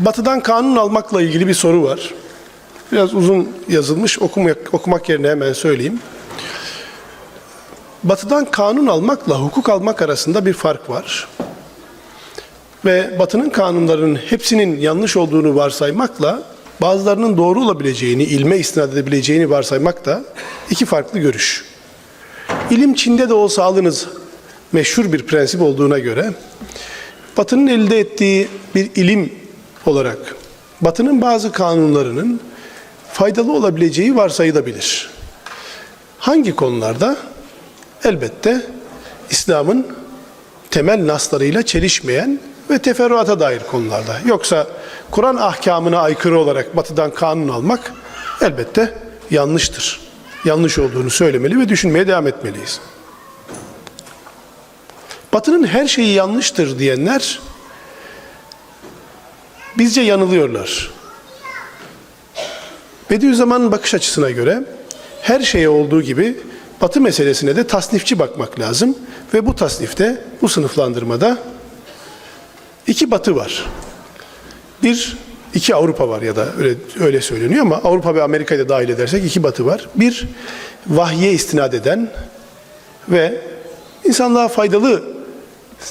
Batı'dan kanun almakla ilgili bir soru var. Biraz uzun yazılmış, okumak, okumak yerine hemen söyleyeyim. Batı'dan kanun almakla hukuk almak arasında bir fark var. Ve Batı'nın kanunlarının hepsinin yanlış olduğunu varsaymakla bazılarının doğru olabileceğini, ilme istinad edebileceğini varsaymak da iki farklı görüş. İlim Çin'de de olsa alınız meşhur bir prensip olduğuna göre Batı'nın elde ettiği bir ilim olarak Batı'nın bazı kanunlarının faydalı olabileceği varsayılabilir. Hangi konularda? Elbette İslam'ın temel naslarıyla çelişmeyen ve teferruata dair konularda. Yoksa Kur'an ahkamına aykırı olarak batıdan kanun almak elbette yanlıştır. Yanlış olduğunu söylemeli ve düşünmeye devam etmeliyiz. Batının her şeyi yanlıştır diyenler bizce yanılıyorlar. Bediüzzaman'ın bakış açısına göre her şeye olduğu gibi Batı meselesine de tasnifçi bakmak lazım ve bu tasnifte, bu sınıflandırmada iki Batı var. Bir, iki Avrupa var ya da öyle, öyle söyleniyor ama Avrupa ve Amerika'yı da dahil edersek iki Batı var. Bir, vahye istinad eden ve insanlığa faydalı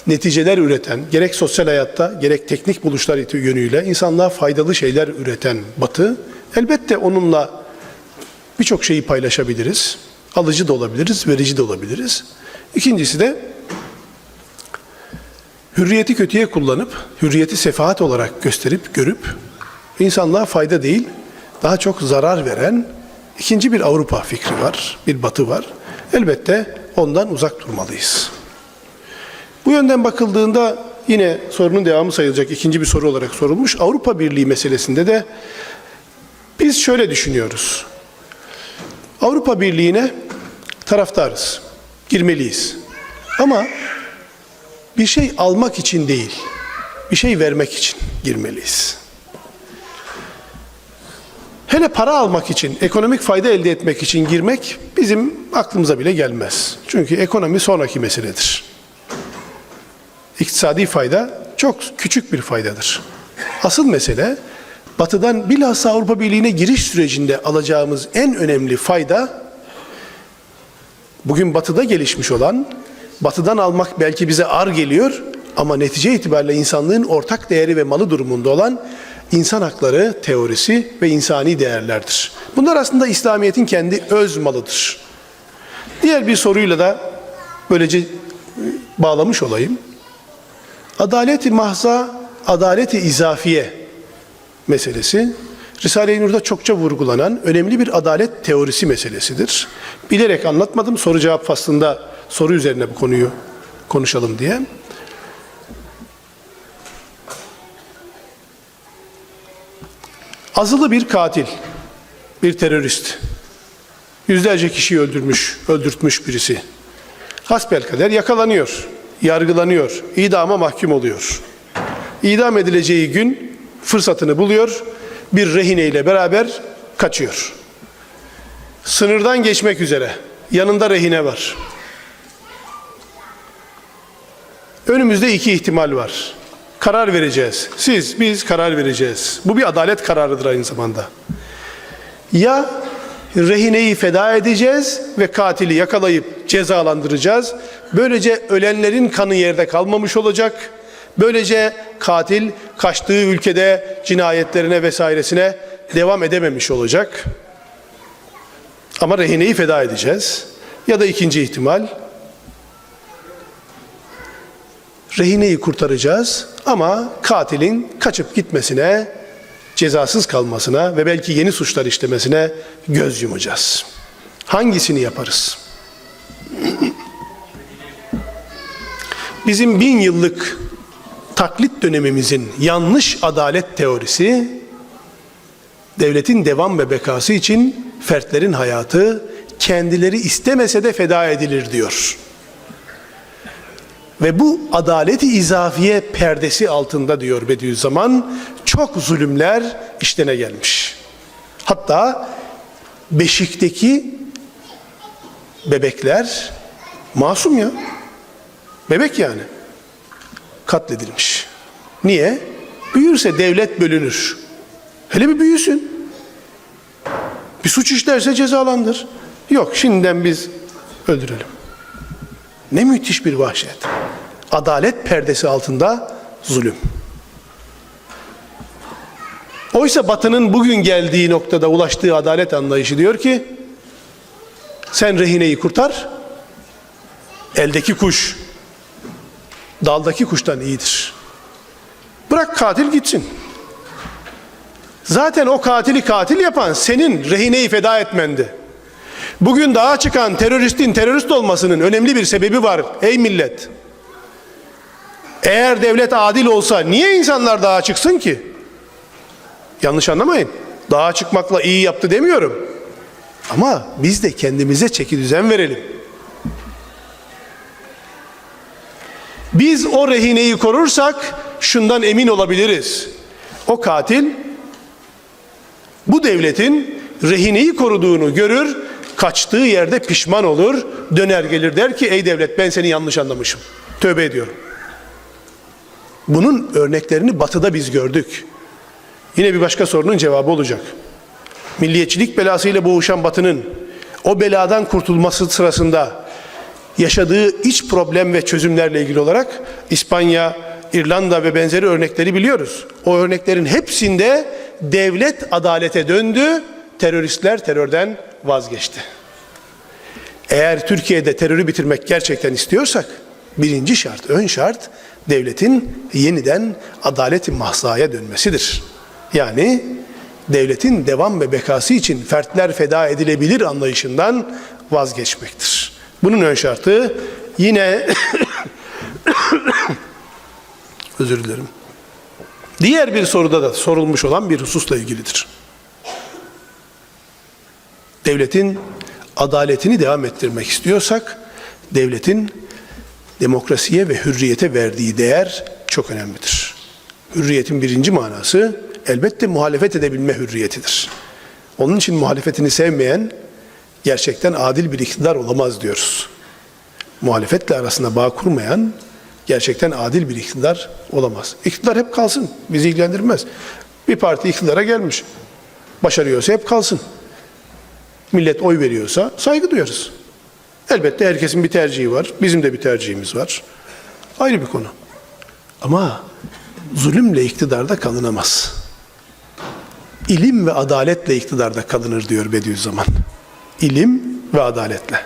neticeler üreten, gerek sosyal hayatta gerek teknik buluşlar yönüyle insanlığa faydalı şeyler üreten Batı, elbette onunla birçok şeyi paylaşabiliriz. Alıcı da olabiliriz, verici de olabiliriz. İkincisi de hürriyeti kötüye kullanıp, hürriyeti sefahat olarak gösterip, görüp, insanlığa fayda değil, daha çok zarar veren ikinci bir Avrupa fikri var, bir batı var. Elbette ondan uzak durmalıyız. Bu yönden bakıldığında yine sorunun devamı sayılacak ikinci bir soru olarak sorulmuş. Avrupa Birliği meselesinde de biz şöyle düşünüyoruz. Avrupa Birliği'ne taraftarız. Girmeliyiz. Ama bir şey almak için değil, bir şey vermek için girmeliyiz. Hele para almak için, ekonomik fayda elde etmek için girmek bizim aklımıza bile gelmez. Çünkü ekonomi sonraki meseledir. İktisadi fayda çok küçük bir faydadır. Asıl mesele Batı'dan bilhassa Avrupa Birliği'ne giriş sürecinde alacağımız en önemli fayda bugün Batı'da gelişmiş olan, Batı'dan almak belki bize ar geliyor ama netice itibariyle insanlığın ortak değeri ve malı durumunda olan insan hakları teorisi ve insani değerlerdir. Bunlar aslında İslamiyet'in kendi öz malıdır. Diğer bir soruyla da böylece bağlamış olayım. Adaleti mahza, adaleti izafiye meselesi Risale-i Nur'da çokça vurgulanan önemli bir adalet teorisi meselesidir. Bilerek anlatmadım soru cevap faslında soru üzerine bu konuyu konuşalım diye. Azılı bir katil, bir terörist, yüzlerce kişiyi öldürmüş, öldürtmüş birisi. Hasbelkader yakalanıyor, yargılanıyor, idama mahkum oluyor. İdam edileceği gün fırsatını buluyor, bir rehineyle beraber kaçıyor. Sınırdan geçmek üzere, yanında rehine var. Önümüzde iki ihtimal var. Karar vereceğiz. Siz, biz karar vereceğiz. Bu bir adalet kararıdır aynı zamanda. Ya rehineyi feda edeceğiz ve katili yakalayıp cezalandıracağız. Böylece ölenlerin kanı yerde kalmamış olacak. Böylece katil kaçtığı ülkede cinayetlerine vesairesine devam edememiş olacak. Ama rehineyi feda edeceğiz. Ya da ikinci ihtimal rehineyi kurtaracağız ama katilin kaçıp gitmesine, cezasız kalmasına ve belki yeni suçlar işlemesine göz yumacağız. Hangisini yaparız? Bizim bin yıllık taklit dönemimizin yanlış adalet teorisi, devletin devam ve bekası için fertlerin hayatı kendileri istemese de feda edilir diyor. Ve bu adaleti izafiye perdesi altında diyor Bediüzzaman çok zulümler işlene gelmiş. Hatta beşikteki bebekler masum ya. Bebek yani. Katledilmiş. Niye? Büyürse devlet bölünür. Hele bir büyüsün. Bir suç işlerse cezalandır. Yok şimdiden biz öldürelim. Ne müthiş bir vahşet. Adalet perdesi altında zulüm. Oysa Batı'nın bugün geldiği noktada ulaştığı adalet anlayışı diyor ki sen rehineyi kurtar eldeki kuş daldaki kuştan iyidir. Bırak katil gitsin. Zaten o katili katil yapan senin rehineyi feda etmendi. Bugün dağa çıkan teröristin terörist olmasının önemli bir sebebi var ey millet. Eğer devlet adil olsa niye insanlar dağa çıksın ki? Yanlış anlamayın. Dağa çıkmakla iyi yaptı demiyorum. Ama biz de kendimize çeki düzen verelim. Biz o rehineyi korursak şundan emin olabiliriz. O katil bu devletin rehineyi koruduğunu görür, kaçtığı yerde pişman olur, döner gelir der ki ey devlet ben seni yanlış anlamışım. Tövbe ediyorum. Bunun örneklerini batıda biz gördük. Yine bir başka sorunun cevabı olacak. Milliyetçilik belasıyla boğuşan batının o beladan kurtulması sırasında yaşadığı iç problem ve çözümlerle ilgili olarak İspanya, İrlanda ve benzeri örnekleri biliyoruz. O örneklerin hepsinde devlet adalete döndü, teröristler terörden vazgeçti. Eğer Türkiye'de terörü bitirmek gerçekten istiyorsak birinci şart, ön şart devletin yeniden adaleti mahzaya dönmesidir. Yani devletin devam ve bekası için fertler feda edilebilir anlayışından vazgeçmektir. Bunun ön şartı yine özür dilerim. Diğer bir soruda da sorulmuş olan bir hususla ilgilidir. Devletin adaletini devam ettirmek istiyorsak devletin demokrasiye ve hürriyete verdiği değer çok önemlidir. Hürriyetin birinci manası elbette muhalefet edebilme hürriyetidir. Onun için muhalefetini sevmeyen gerçekten adil bir iktidar olamaz diyoruz. Muhalefetle arasında bağ kurmayan gerçekten adil bir iktidar olamaz. İktidar hep kalsın, bizi ilgilendirmez. Bir parti iktidara gelmiş, başarıyorsa hep kalsın. Millet oy veriyorsa saygı duyarız. Elbette herkesin bir tercihi var, bizim de bir tercihimiz var. Ayrı bir konu. Ama zulümle iktidarda kalınamaz. İlim ve adaletle iktidarda kalınır diyor Bediüzzaman. İlim ve adaletle.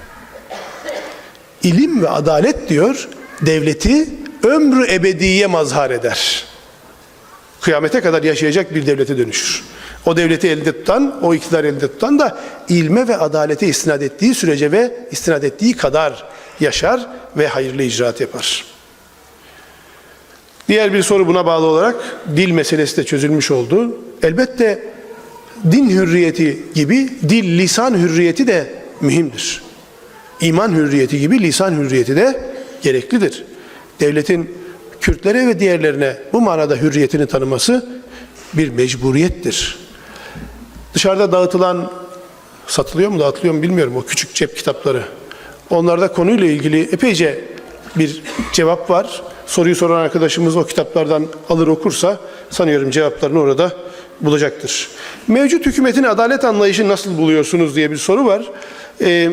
İlim ve adalet diyor devleti ömrü ebediye mazhar eder. Kıyamete kadar yaşayacak bir devlete dönüşür. O devleti elde tutan, o iktidar elde tutan da ilme ve adalete istinad ettiği sürece ve istinad ettiği kadar yaşar ve hayırlı icraat yapar. Diğer bir soru buna bağlı olarak dil meselesi de çözülmüş oldu. Elbette din hürriyeti gibi dil, lisan hürriyeti de mühimdir. İman hürriyeti gibi lisan hürriyeti de gereklidir. Devletin Kürtlere ve diğerlerine bu manada hürriyetini tanıması bir mecburiyettir. Dışarıda dağıtılan, satılıyor mu dağıtılıyor mu bilmiyorum o küçük cep kitapları. Onlarda konuyla ilgili epeyce bir cevap var. Soruyu soran arkadaşımız o kitaplardan alır okursa sanıyorum cevaplarını orada bulacaktır. Mevcut hükümetin adalet anlayışı nasıl buluyorsunuz diye bir soru var. Ee,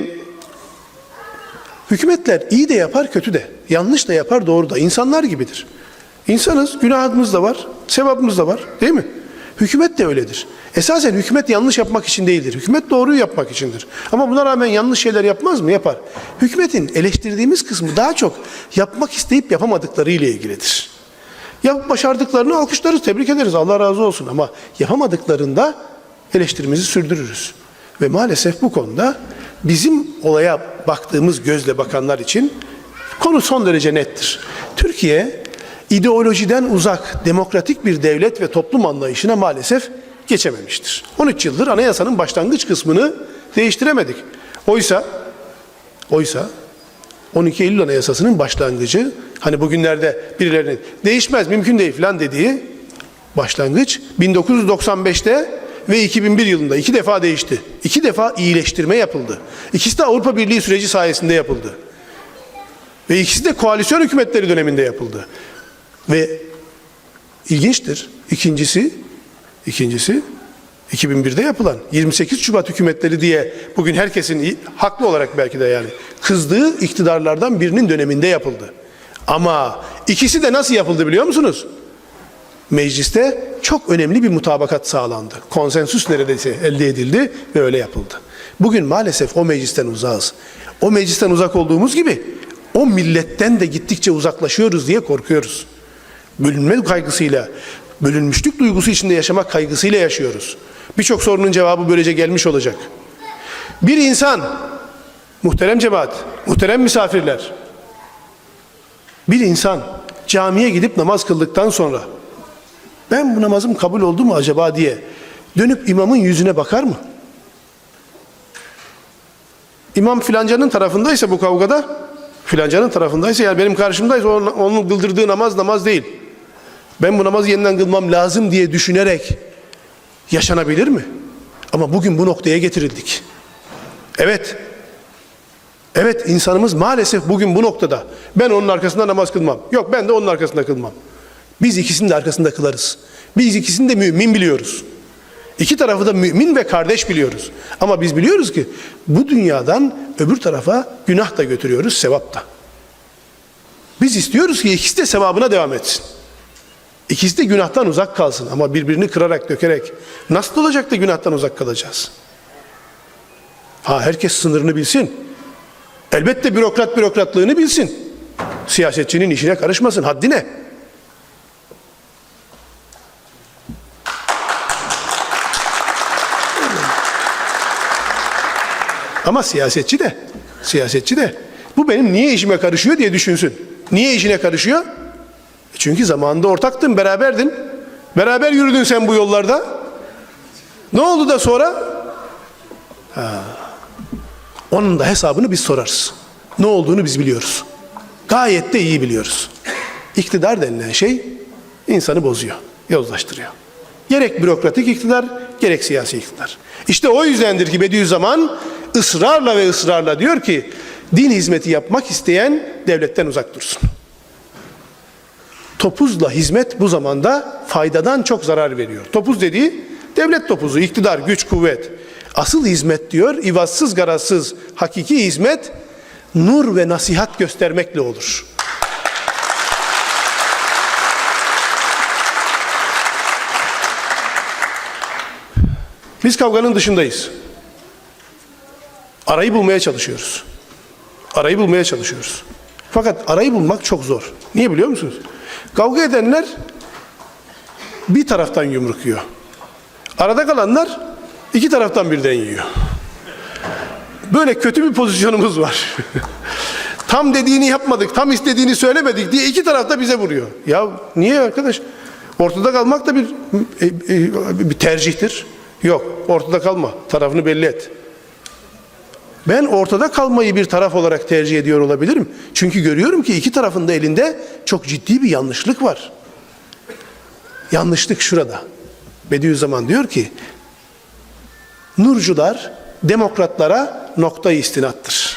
hükümetler iyi de yapar kötü de, yanlış da yapar doğru da. İnsanlar gibidir. İnsanız, günahımız da var, sevabımız da var değil mi? Hükümet de öyledir. Esasen hükümet yanlış yapmak için değildir. Hükümet doğruyu yapmak içindir. Ama buna rağmen yanlış şeyler yapmaz mı? Yapar. Hükümetin eleştirdiğimiz kısmı daha çok yapmak isteyip yapamadıkları ile ilgilidir. Yapıp başardıklarını alkışlarız, tebrik ederiz. Allah razı olsun. Ama yapamadıklarında eleştirimizi sürdürürüz. Ve maalesef bu konuda bizim olaya baktığımız gözle bakanlar için konu son derece nettir. Türkiye ideolojiden uzak, demokratik bir devlet ve toplum anlayışına maalesef geçememiştir. 13 yıldır anayasanın başlangıç kısmını değiştiremedik. Oysa oysa 12 Eylül Anayasası'nın başlangıcı hani bugünlerde birilerinin değişmez mümkün değil falan dediği başlangıç 1995'te ve 2001 yılında iki defa değişti. İki defa iyileştirme yapıldı. İkisi de Avrupa Birliği süreci sayesinde yapıldı. Ve ikisi de koalisyon hükümetleri döneminde yapıldı. Ve ilginçtir. İkincisi, ikincisi 2001'de yapılan 28 Şubat hükümetleri diye bugün herkesin haklı olarak belki de yani kızdığı iktidarlardan birinin döneminde yapıldı. Ama ikisi de nasıl yapıldı biliyor musunuz? Mecliste çok önemli bir mutabakat sağlandı. Konsensüs neredeyse elde edildi ve öyle yapıldı. Bugün maalesef o meclisten uzağız. O meclisten uzak olduğumuz gibi o milletten de gittikçe uzaklaşıyoruz diye korkuyoruz. Bölünme kaygısıyla, bölünmüşlük duygusu içinde yaşamak kaygısıyla yaşıyoruz. Birçok sorunun cevabı böylece gelmiş olacak. Bir insan, muhterem cemaat, muhterem misafirler, bir insan camiye gidip namaz kıldıktan sonra ben bu namazım kabul oldu mu acaba diye dönüp imamın yüzüne bakar mı? İmam filancanın tarafındaysa bu kavgada filancanın tarafındaysa yani benim karşımdaysa onun, onun namaz namaz değil. Ben bu namazı yeniden kılmam lazım diye düşünerek yaşanabilir mi? Ama bugün bu noktaya getirildik. Evet. Evet insanımız maalesef bugün bu noktada. Ben onun arkasında namaz kılmam. Yok ben de onun arkasında kılmam. Biz ikisinin de arkasında kılarız. Biz ikisini de mümin biliyoruz. İki tarafı da mümin ve kardeş biliyoruz. Ama biz biliyoruz ki bu dünyadan öbür tarafa günah da götürüyoruz, sevap da. Biz istiyoruz ki ikisi de sevabına devam etsin. İkisi de günahtan uzak kalsın ama birbirini kırarak, dökerek nasıl olacak da günahtan uzak kalacağız? Ha herkes sınırını bilsin. Elbette bürokrat bürokratlığını bilsin. Siyasetçinin işine karışmasın. Haddi ne? Ama siyasetçi de, siyasetçi de bu benim niye işime karışıyor diye düşünsün. Niye işine karışıyor? Çünkü zamanında ortaktın, beraberdin. Beraber yürüdün sen bu yollarda. Ne oldu da sonra? Ha. Onun da hesabını biz sorarız. Ne olduğunu biz biliyoruz. Gayet de iyi biliyoruz. İktidar denilen şey insanı bozuyor, yozlaştırıyor. Gerek bürokratik iktidar, gerek siyasi iktidar. İşte o yüzdendir ki Bediüzzaman ısrarla ve ısrarla diyor ki din hizmeti yapmak isteyen devletten uzak dursun. Topuzla hizmet bu zamanda faydadan çok zarar veriyor. Topuz dediği devlet topuzu, iktidar, güç, kuvvet. Asıl hizmet diyor, ivazsız garazsız hakiki hizmet nur ve nasihat göstermekle olur. Biz kavganın dışındayız. Arayı bulmaya çalışıyoruz. Arayı bulmaya çalışıyoruz. Fakat arayı bulmak çok zor. Niye biliyor musunuz? Kavga edenler bir taraftan yumruk yiyor. Arada kalanlar iki taraftan birden yiyor. Böyle kötü bir pozisyonumuz var. tam dediğini yapmadık, tam istediğini söylemedik diye iki tarafta bize vuruyor. Ya niye arkadaş? Ortada kalmak da bir e, e, bir tercihtir. Yok, ortada kalma. Tarafını belli et. Ben ortada kalmayı bir taraf olarak tercih ediyor olabilirim. Çünkü görüyorum ki iki tarafın da elinde çok ciddi bir yanlışlık var. Yanlışlık şurada. Bediüzzaman diyor ki, Nurcular demokratlara nokta istinattır.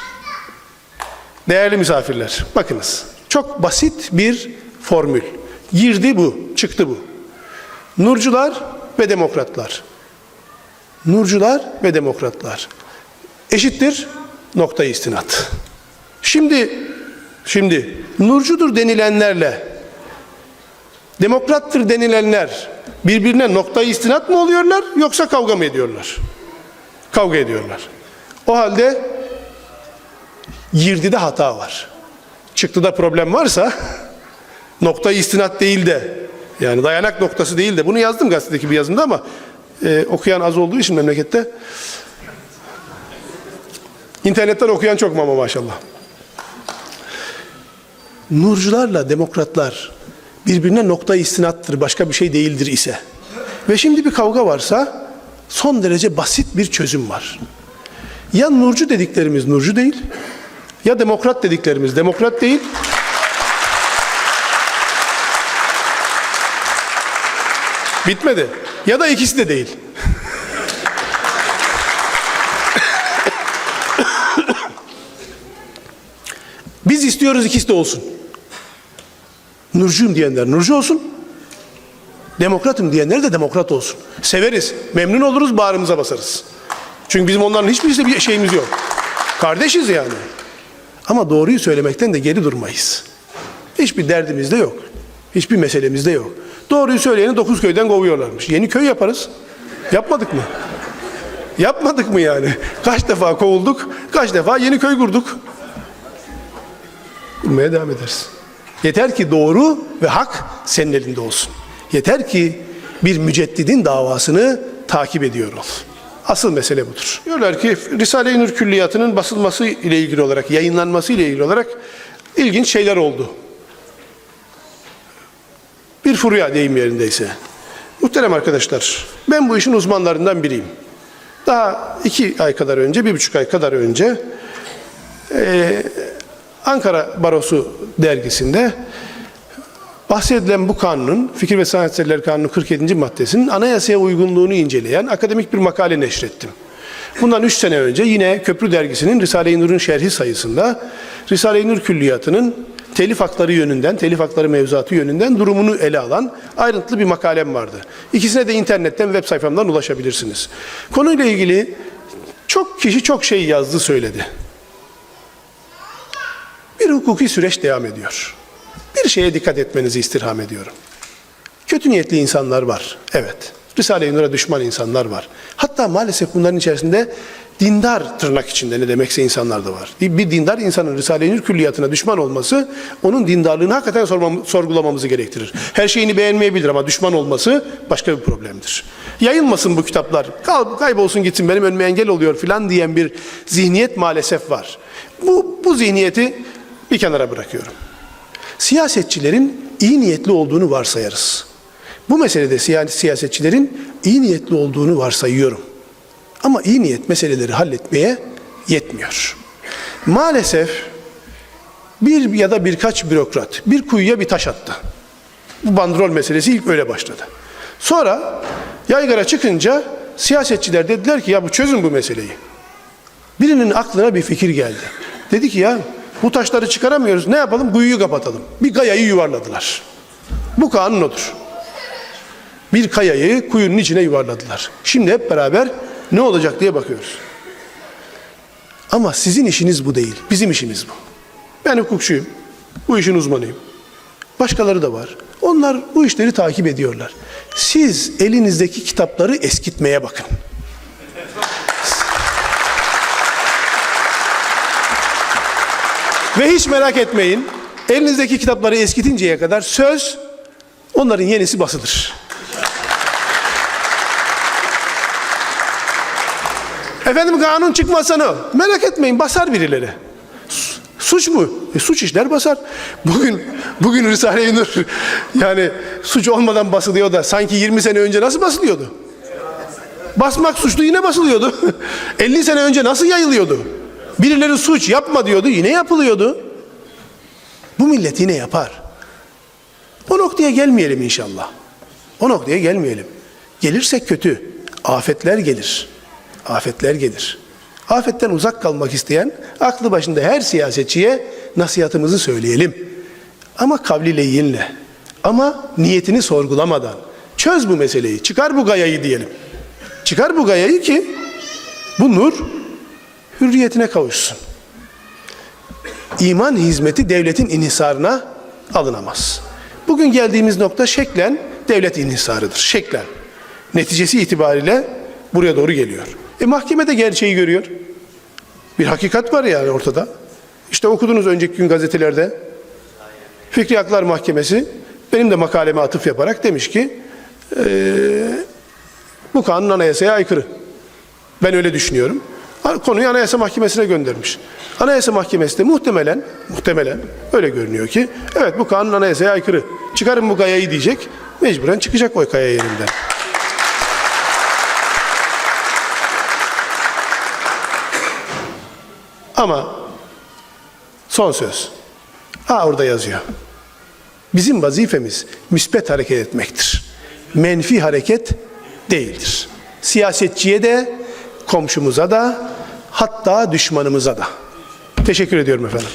Değerli misafirler, bakınız. Çok basit bir formül. Girdi bu, çıktı bu. Nurcular ve demokratlar. Nurcular ve demokratlar eşittir nokta istinat. Şimdi şimdi nurcudur denilenlerle demokrattır denilenler birbirine nokta istinat mı oluyorlar yoksa kavga mı ediyorlar? Kavga ediyorlar. O halde girdide hata var. Çıktıda problem varsa nokta istinat değil de yani dayanak noktası değil de bunu yazdım gazetedeki bir yazımda ama e, okuyan az olduğu için memlekette İnternetten okuyan çok mu ama maşallah. Nurcularla demokratlar birbirine nokta istinattır, başka bir şey değildir ise ve şimdi bir kavga varsa son derece basit bir çözüm var. Ya nurcu dediklerimiz nurcu değil, ya demokrat dediklerimiz demokrat değil, bitmedi. Ya da ikisi de değil. Biz istiyoruz ikisi de olsun. Nurcuyum diyenler nurcu olsun. Demokratım diyenler de demokrat olsun. Severiz, memnun oluruz, bağrımıza basarız. Çünkü bizim onların hiçbirisi bir şeyimiz yok. Kardeşiz yani. Ama doğruyu söylemekten de geri durmayız. Hiçbir derdimiz de yok. Hiçbir meselemiz de yok. Doğruyu söyleyeni dokuz köyden kovuyorlarmış. Yeni köy yaparız. Yapmadık mı? Yapmadık mı yani? Kaç defa kovulduk, kaç defa yeni köy kurduk. Kurmaya devam ederiz. Yeter ki doğru ve hak senin elinde olsun. Yeter ki bir müceddidin davasını takip ediyor ol. Asıl mesele budur. Diyorlar ki Risale-i Nur Külliyatı'nın basılması ile ilgili olarak, yayınlanması ile ilgili olarak ilginç şeyler oldu. Bir furya deyim yerindeyse. Muhterem arkadaşlar, ben bu işin uzmanlarından biriyim. Daha iki ay kadar önce, bir buçuk ay kadar önce eee, Ankara Barosu dergisinde bahsedilen bu kanunun, Fikir ve Sanat Eserleri Kanunu 47. maddesinin anayasaya uygunluğunu inceleyen akademik bir makale neşrettim. Bundan üç sene önce yine Köprü Dergisi'nin Risale-i Nur'un şerhi sayısında Risale-i Nur Külliyatı'nın telif hakları yönünden, telif hakları mevzuatı yönünden durumunu ele alan ayrıntılı bir makalem vardı. İkisine de internetten web sayfamdan ulaşabilirsiniz. Konuyla ilgili çok kişi çok şey yazdı söyledi. Hukuki süreç devam ediyor. Bir şeye dikkat etmenizi istirham ediyorum. Kötü niyetli insanlar var. Evet. Risale-i Nur'a düşman insanlar var. Hatta maalesef bunların içerisinde dindar tırnak içinde ne demekse insanlar da var. Bir dindar insanın Risale-i Nur külliyatına düşman olması onun dindarlığını hakikaten sorgulamamızı gerektirir. Her şeyini beğenmeyebilir ama düşman olması başka bir problemdir. Yayılmasın bu kitaplar. Kaybolsun gitsin benim önüme engel oluyor filan diyen bir zihniyet maalesef var. Bu, bu zihniyeti bir kenara bırakıyorum. Siyasetçilerin iyi niyetli olduğunu varsayarız. Bu meselede siya- siyasetçilerin iyi niyetli olduğunu varsayıyorum. Ama iyi niyet meseleleri halletmeye yetmiyor. Maalesef bir ya da birkaç bürokrat bir kuyuya bir taş attı. Bu bandrol meselesi ilk öyle başladı. Sonra yaygara çıkınca siyasetçiler dediler ki ya bu çözün bu meseleyi. Birinin aklına bir fikir geldi. Dedi ki ya bu taşları çıkaramıyoruz ne yapalım kuyuyu kapatalım. Bir kayayı yuvarladılar. Bu kanun odur. Bir kayayı kuyunun içine yuvarladılar. Şimdi hep beraber ne olacak diye bakıyoruz. Ama sizin işiniz bu değil. Bizim işimiz bu. Ben hukukçuyum. Bu işin uzmanıyım. Başkaları da var. Onlar bu işleri takip ediyorlar. Siz elinizdeki kitapları eskitmeye bakın. Hiç merak etmeyin. Elinizdeki kitapları eskitinceye kadar söz onların yenisi basılır. Efendim kanun çıkmasa ne? Merak etmeyin basar birileri. Su- Suç mu? E, suç işler basar. Bugün bugün Risale-i Nur yani suç olmadan basılıyor da sanki 20 sene önce nasıl basılıyordu? Basmak suçlu yine basılıyordu. 50 sene önce nasıl yayılıyordu? Birileri suç yapma diyordu yine yapılıyordu. Bu millet yine yapar. O noktaya gelmeyelim inşallah. O noktaya gelmeyelim. Gelirsek kötü. Afetler gelir. Afetler gelir. Afetten uzak kalmak isteyen aklı başında her siyasetçiye nasihatımızı söyleyelim. Ama kavli leyinle. Ama niyetini sorgulamadan. Çöz bu meseleyi. Çıkar bu gayayı diyelim. Çıkar bu gayayı ki bu nur hürriyetine kavuşsun. İman hizmeti devletin inhisarına alınamaz. Bugün geldiğimiz nokta şeklen devlet inhisarıdır. Şeklen. Neticesi itibariyle buraya doğru geliyor. E mahkeme de gerçeği görüyor. Bir hakikat var yani ortada. İşte okudunuz önceki gün gazetelerde. Fikri Haklar Mahkemesi benim de makaleme atıf yaparak demiş ki eee, bu kanun anayasaya aykırı. Ben öyle düşünüyorum. Konuyu Anayasa Mahkemesi'ne göndermiş. Anayasa Mahkemesi de muhtemelen, muhtemelen öyle görünüyor ki, evet bu kanun anayasaya aykırı. Çıkarın bu kayayı diyecek, mecburen çıkacak o kaya yerinden. Ama son söz. Ha orada yazıyor. Bizim vazifemiz müspet hareket etmektir. Menfi hareket değildir. Siyasetçiye de, komşumuza da, hatta düşmanımıza da. Teşekkür ediyorum efendim.